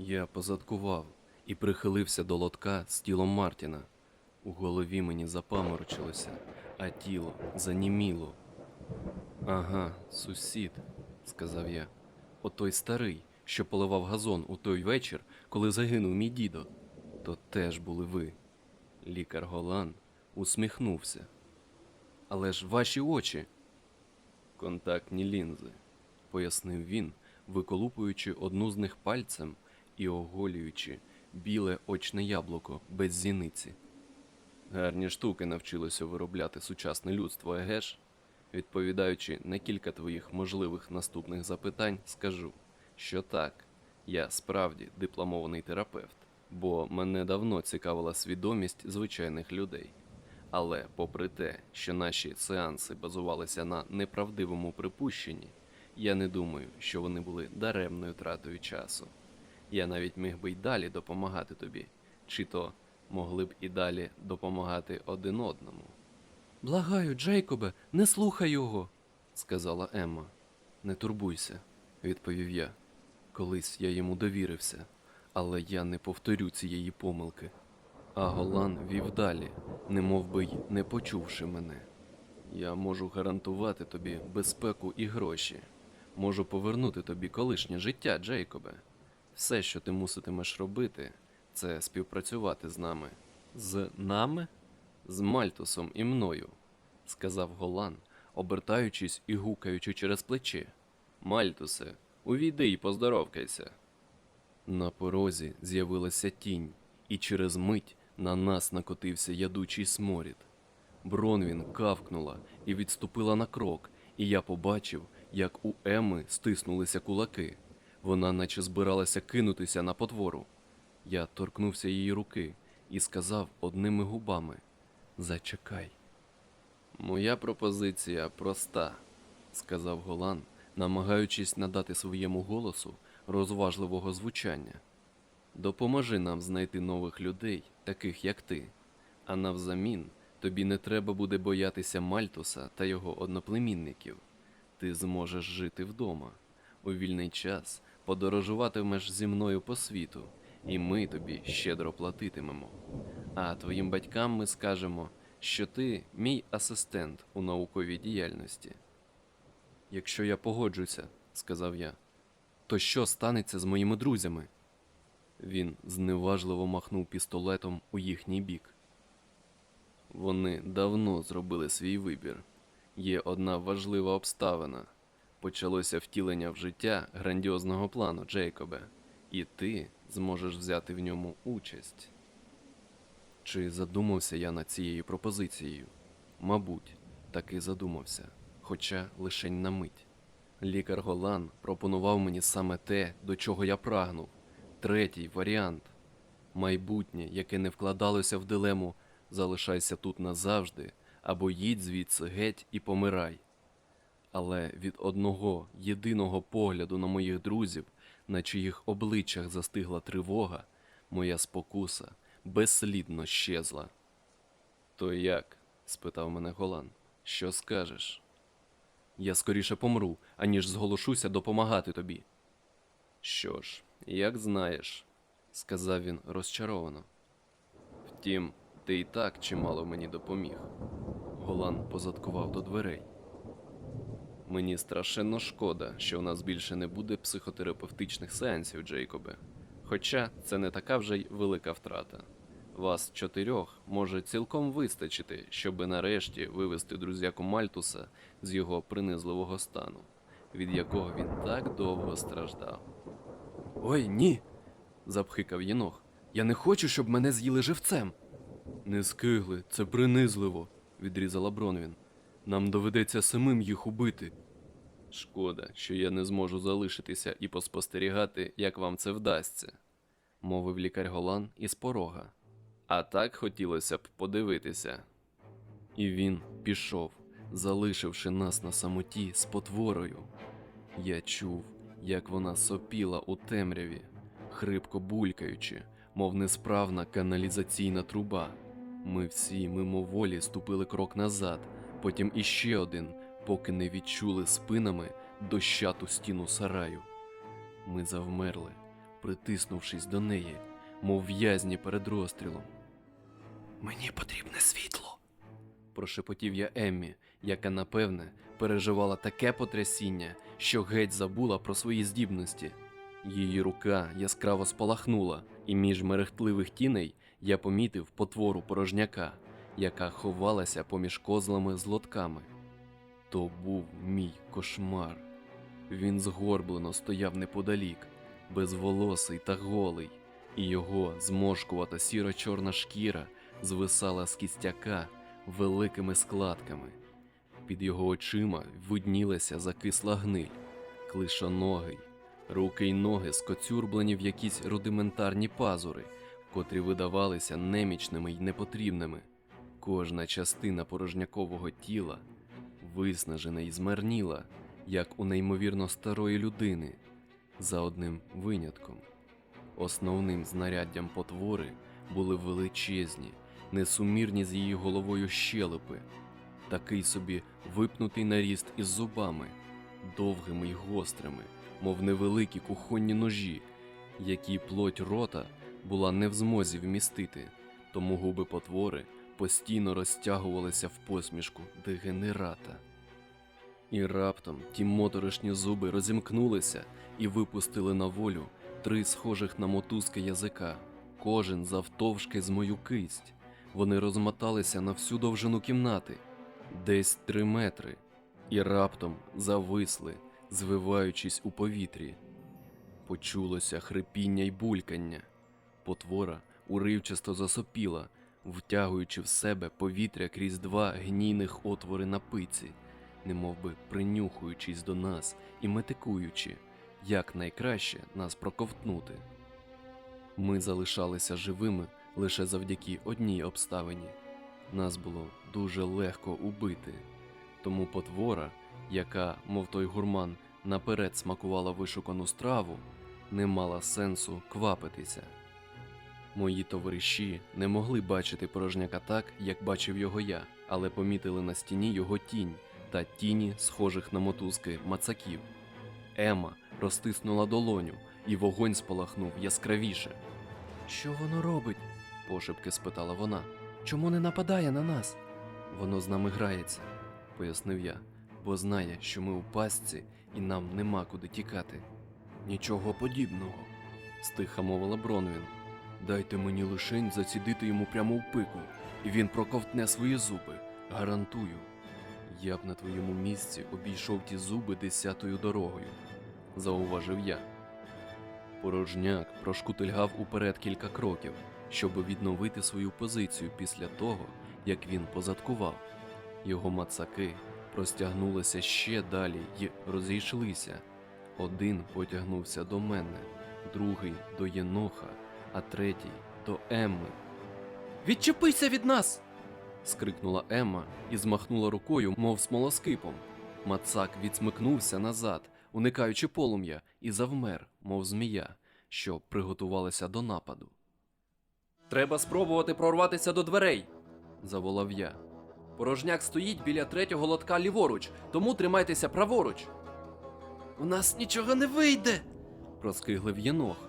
Я позадкував і прихилився до лотка з тілом Мартіна. У голові мені запаморочилося, а тіло заніміло. Ага, сусід, сказав я. Отой старий, що поливав газон у той вечір, коли загинув мій дідо. То теж були ви. Лікар Голан усміхнувся. Але ж ваші очі. Контактні лінзи, пояснив він, виколупуючи одну з них пальцем і оголюючи біле очне яблуко без зіниці. Гарні штуки навчилося виробляти сучасне людство, еге ж? Відповідаючи на кілька твоїх можливих наступних запитань, скажу, що так, я справді дипломований терапевт, бо мене давно цікавила свідомість звичайних людей. Але, попри те, що наші сеанси базувалися на неправдивому припущенні, я не думаю, що вони були даремною тратою часу. Я навіть міг би й далі допомагати тобі, чи то могли б і далі допомагати один одному. Благаю, Джейкобе, не слухай його, сказала Емма. Не турбуйся, відповів я. Колись я йому довірився, але я не повторю цієї помилки. А Голан вів далі, немов би й не почувши мене. Я можу гарантувати тобі безпеку і гроші. Можу повернути тобі колишнє життя, Джейкобе. Все, що ти муситимеш робити, це співпрацювати з нами. З нами? З Мальтусом і мною, сказав Голан, обертаючись і гукаючи через плече. Мальтусе, увійди і поздоровкайся. На порозі з'явилася тінь, і через мить на нас накотився ядучий сморід. Бронвін кавкнула і відступила на крок, і я побачив, як у Еми стиснулися кулаки. Вона наче збиралася кинутися на потвору. Я торкнувся її руки і сказав одними губами: Зачекай. Моя пропозиція проста, сказав Голан, намагаючись надати своєму голосу розважливого звучання. Допоможи нам знайти нових людей, таких як ти. А навзамін тобі не треба буде боятися Мальтуса та його одноплемінників. Ти зможеш жити вдома. У вільний час подорожуватимеш зі мною по світу, і ми тобі щедро платитимемо. А твоїм батькам ми скажемо, що ти мій асистент у науковій діяльності. Якщо я погоджуся, сказав я, то що станеться з моїми друзями? Він зневажливо махнув пістолетом у їхній бік. Вони давно зробили свій вибір. Є одна важлива обставина. Почалося втілення в життя грандіозного плану, Джейкобе, і ти зможеш взяти в ньому участь. Чи задумався я над цією пропозицією? Мабуть, таки задумався, хоча лишень на мить. Лікар Голан пропонував мені саме те, до чого я прагнув. Третій варіант майбутнє, яке не вкладалося в дилему залишайся тут назавжди або їдь звідси геть і помирай. Але від одного єдиного погляду на моїх друзів, на чиїх обличчях застигла тривога, моя спокуса безслідно щезла. То як? спитав мене Голан. Що скажеш? Я скоріше помру, аніж зголошуся допомагати тобі. Що ж, як знаєш, сказав він розчаровано. Втім, ти і так чимало мені допоміг. Голан позадкував до дверей. Мені страшенно шкода, що у нас більше не буде психотерапевтичних сеансів, Джейкобе. Хоча це не така вже й велика втрата. Вас чотирьох може цілком вистачити, щоби нарешті вивести друзяку Мальтуса з його принизливого стану, від якого він так довго страждав. Ой, ні. запхикав Єнох. Я не хочу, щоб мене з'їли живцем. Не скигли, це принизливо, відрізала Бронвін. Нам доведеться самим їх убити. Шкода, що я не зможу залишитися і поспостерігати, як вам це вдасться, мовив лікар Голан із порога. А так хотілося б подивитися. І він пішов, залишивши нас на самоті з потворою. Я чув, як вона сопіла у темряві, хрипко булькаючи, мов несправна каналізаційна труба. Ми всі мимоволі ступили крок назад, потім іще один, поки не відчули спинами дощату стіну сараю. Ми завмерли, притиснувшись до неї, мов в'язні перед розстрілом. Мені потрібне світло. прошепотів я Еммі, яка, напевне, переживала таке потрясіння, що геть забула про свої здібності. Її рука яскраво спалахнула, і між мерехтливих тіней я помітив потвору порожняка, яка ховалася поміж козлами з лотками. То був мій кошмар. Він згорблено стояв неподалік, безволосий та голий, і його зморшкувата сіро-чорна шкіра звисала з кістяка великими складками. Під його очима виднілася закисла гниль, клишоногий, руки й ноги скоцюрблені в якісь рудиментарні пазури, котрі видавалися немічними й непотрібними. Кожна частина порожнякового тіла виснажена і змарніла, як у неймовірно старої людини, за одним винятком. Основним знаряддям потвори були величезні, несумірні з її головою щелепи, такий собі випнутий наріст із зубами, довгими й гострими, мов невеликі кухонні ножі, які плоть рота була не в змозі вмістити, тому губи потвори постійно розтягувалися в посмішку дегенерата. І раптом ті моторошні зуби розімкнулися і випустили на волю три схожих на мотузки язика, кожен завтовшки з мою кисть. Вони розмоталися на всю довжину кімнати, десь три метри, і раптом зависли, звиваючись у повітрі. Почулося хрипіння й булькання. Потвора уривчасто засопіла, втягуючи в себе повітря крізь два гнійних отвори на пиці, немовби принюхуючись до нас і метикуючи, як найкраще нас проковтнути. Ми залишалися живими лише завдяки одній обставині. Нас було дуже легко убити, тому потвора, яка, мов той гурман, наперед смакувала вишукану страву, не мала сенсу квапитися. Мої товариші не могли бачити порожняка так, як бачив його я, але помітили на стіні його тінь та тіні, схожих на мотузки мацаків. Ема розтиснула долоню, і вогонь спалахнув яскравіше. Що воно робить? пошепки спитала вона. Чому не нападає на нас? Воно з нами грається, пояснив я, бо знає, що ми у пастці і нам нема куди тікати. Нічого подібного, стиха мовила Бронвін. Дайте мені лишень зацідити йому прямо в пику, і він проковтне свої зуби. Гарантую. Я б на твоєму місці обійшов ті зуби десятою дорогою, зауважив я. Порожняк прошкутильгав уперед кілька кроків, щоб відновити свою позицію після того, як він позадкував. Його мацаки простягнулися ще далі й розійшлися. Один потягнувся до мене, другий до Єноха, а третій до Емми. Відчепися від нас! скрикнула Емма і змахнула рукою, мов смолоскипом. Мацак відсмикнувся назад, уникаючи полум'я, і завмер, мов змія, що приготувалася до нападу. Треба спробувати прорватися до дверей, заволав я. Порожняк стоїть біля третього лотка ліворуч, тому тримайтеся праворуч. У нас нічого не вийде. проскиглив єнох.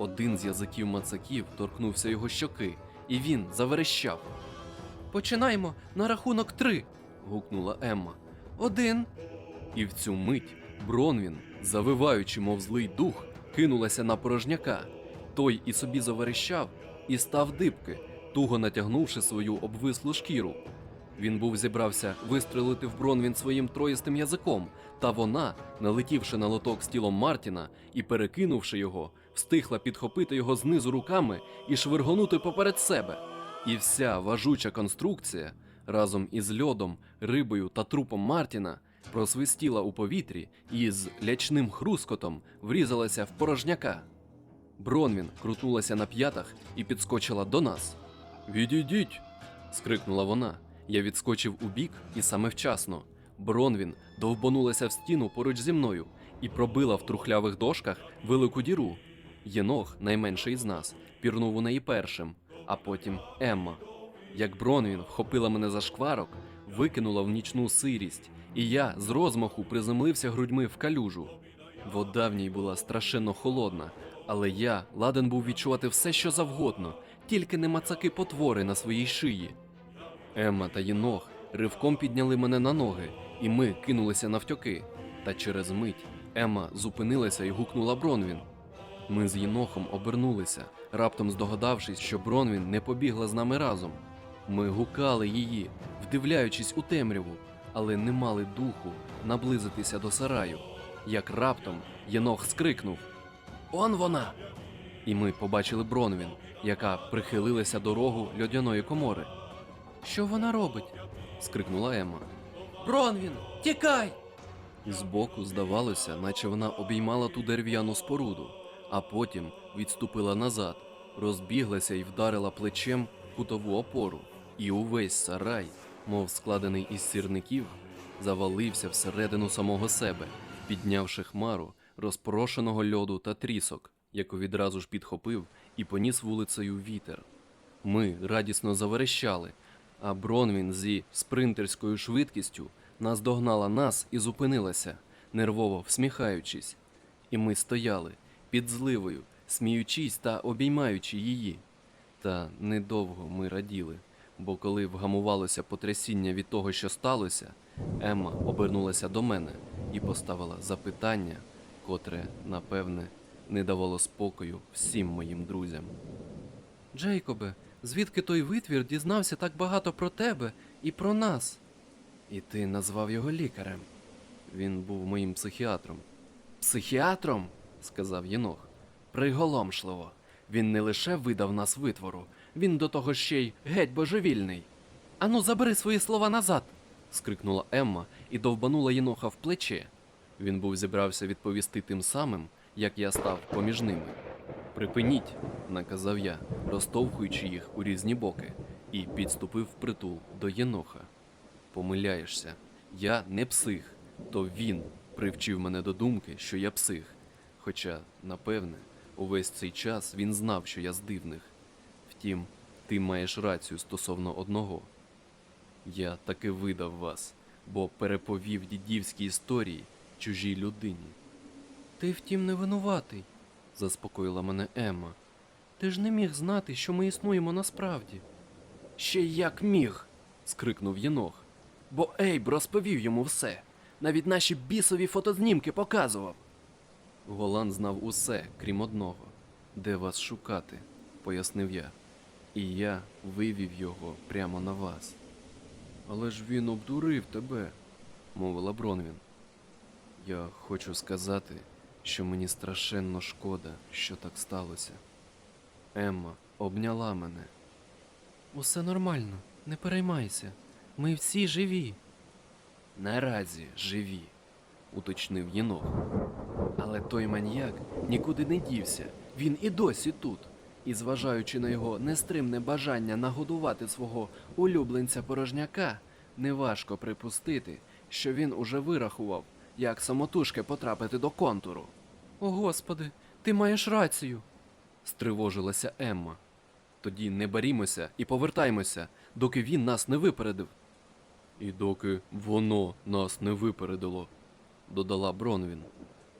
Один з язиків мацаків торкнувся його щоки, і він заверещав. Починаємо на рахунок три. гукнула Емма. Один. І в цю мить Бронвін, завиваючи, мов злий дух, кинулася на порожняка. Той і собі заверещав і став дибки, туго натягнувши свою обвислу шкіру. Він був зібрався вистрелити в Бронвін своїм троїстим язиком, та вона, налетівши на лоток з тілом Мартіна і перекинувши його, встигла підхопити його знизу руками і швиргонути поперед себе. І вся важуча конструкція разом із льодом, рибою та трупом Мартіна просвистіла у повітрі і з лячним хрускотом врізалася в порожняка. Бронвін крутнулася на п'ятах і підскочила до нас. Відійдіть. скрикнула вона. Я відскочив у бік і саме вчасно. Бронвін довбанулася в стіну поруч зі мною і пробила в трухлявих дошках велику діру. Єнох, найменший з нас, пірнув у неї першим, а потім Емма. Як Бронвін вхопила мене за шкварок, викинула в нічну сирість, і я з розмаху приземлився грудьми в калюжу. Вода в ній була страшенно холодна, Але я ладен був відчувати все, що завгодно, тільки не мацаки потвори на своїй шиї. Емма та Єнох ривком підняли мене на ноги, і ми кинулися навтьоки. Та через мить Емма зупинилася і гукнула Бронвін. Ми з Єнохом обернулися, раптом здогадавшись, що Бронвін не побігла з нами разом. Ми гукали її, вдивляючись у темряву, але не мали духу наблизитися до сараю. Як раптом Єнох скрикнув Он вона! І ми побачили Бронвін, яка прихилилася до рогу льодяної комори. Що вона робить? скрикнула Емма. Бронвін, тікай! Збоку здавалося, наче вона обіймала ту дерев'яну споруду, а потім відступила назад, розбіглася і вдарила плечем кутову опору. І увесь сарай, мов складений із сірників, завалився всередину самого себе, піднявши хмару розпорошеного льоду та трісок, яку відразу ж підхопив і поніс вулицею вітер. Ми радісно заверещали, а Бронвін зі спринтерською швидкістю наздогнала нас і зупинилася, нервово всміхаючись. І ми стояли під зливою, сміючись та обіймаючи її. Та недовго ми раділи, бо коли вгамувалося потрясіння від того, що сталося, Емма обернулася до мене і поставила запитання, котре, напевне, не давало спокою всім моїм друзям. Джейкобе, звідки той витвір дізнався так багато про тебе і про нас? І ти назвав його лікарем. Він був моїм психіатром. Психіатром? Сказав Єнох. Приголомшливо. Він не лише видав нас витвору, він до того ще й геть божевільний. Ану, забери свої слова назад. скрикнула Емма і довбанула Єноха в плече. Він був зібрався відповісти тим самим, як я став поміж ними. Припиніть, наказав я, розтовхуючи їх у різні боки, і підступив впритул до Єноха. Помиляєшся, я не псих, то він привчив мене до думки, що я псих. Хоча, напевне, увесь цей час він знав, що я з дивних. Втім, ти маєш рацію стосовно одного. Я таки видав вас, бо переповів дідівські історії чужій людині. Ти втім не винуватий, заспокоїла мене Емма. Ти ж не міг знати, що ми існуємо насправді. Ще як міг. скрикнув Єнох. Бо Ейб розповів йому все. Навіть наші бісові фотознімки показував. Голан знав усе, крім одного. Де вас шукати, пояснив я. І я вивів його прямо на вас. Але ж він обдурив тебе, мовила Бронвін. Я хочу сказати, що мені страшенно шкода, що так сталося. Емма обняла мене. Усе нормально, не переймайся. Ми всі живі. Наразі живі, уточнив Єнох. Але той маньяк нікуди не дівся. Він і досі тут. І зважаючи на його нестримне бажання нагодувати свого улюбленця порожняка, неважко припустити, що він уже вирахував, як самотужки потрапити до контуру. О, господи, ти маєш рацію. стривожилася Емма. Тоді не барімося і повертаймося, доки він нас не випередив. І доки воно нас не випередило, додала Бронвін.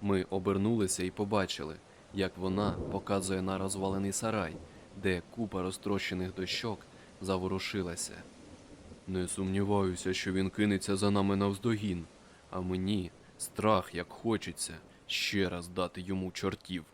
Ми обернулися і побачили, як вона показує на розвалений сарай, де купа розтрощених дощок заворушилася. Не сумніваюся, що він кинеться за нами навздогін, а мені страх, як хочеться, ще раз дати йому чортів.